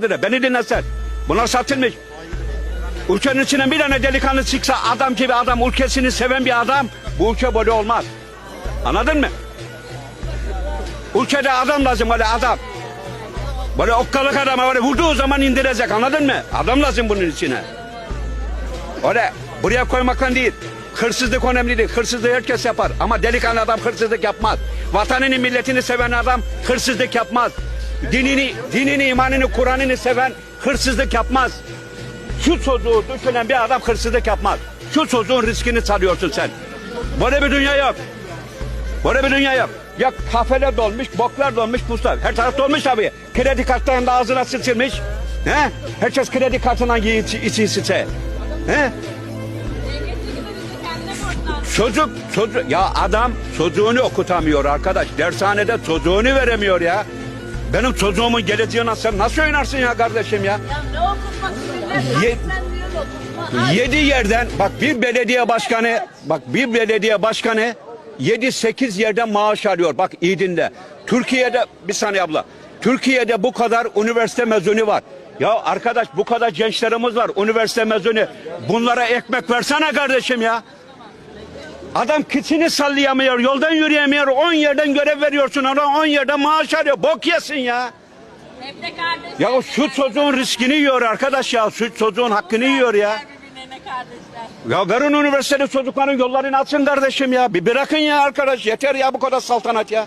Beni dinle sen. Bunlar satılmış. Ülkenin içinden bir tane delikanlı çıksa adam gibi adam, ülkesini seven bir adam bu ülke böyle olmaz. Anladın mı? Ülkede adam lazım böyle adam. Böyle okkalık adama böyle vurduğu zaman indirecek anladın mı? Adam lazım bunun içine. Öyle buraya koymakla değil. Hırsızlık önemli değil. Hırsızlığı herkes yapar. Ama delikanlı adam hırsızlık yapmaz. Vatanını, milletini seven adam hırsızlık yapmaz. Dinini, dinini, imanını, Kur'an'ını seven hırsızlık yapmaz. Şu çocuğu düşünen bir adam hırsızlık yapmaz. Şu çocuğun riskini çalıyorsun sen. Böyle bir dünya yok. Böyle bir dünya yok. Ya kafeler dolmuş, boklar dolmuş, puslar. Her taraf dolmuş tabii. Kredi kartlarında ağzına sıçılmış. He? Herkes kredi kartından için sıçe. He? Çocuk, çocuk, ya adam çocuğunu okutamıyor arkadaş. Dershanede çocuğunu veremiyor ya. Benim çocuğumun geleceğine sen nasıl oynarsın ya kardeşim ya? Ya ne okutmak? Ye-. Yedi yerden bak bir belediye başkanı bak bir belediye başkanı yedi sekiz yerden maaş alıyor. Bak iyi dinle. Türkiye'de bir saniye abla. Türkiye'de bu kadar üniversite mezunu var. Ya arkadaş bu kadar gençlerimiz var üniversite mezunu. Bunlara ekmek versene kardeşim ya. Adam kıçını sallayamıyor, yoldan yürüyemiyor, 10 yerden görev veriyorsun ona 10 yerden maaş alıyor. Bok yesin ya. Ya şu çocuğun riskini yiyor arkadaş ya. Şu çocuğun hakkını yiyor ya. Ya verin üniversitede çocukların yollarını açın kardeşim ya. Bir bırakın ya arkadaş yeter ya bu kadar saltanat ya.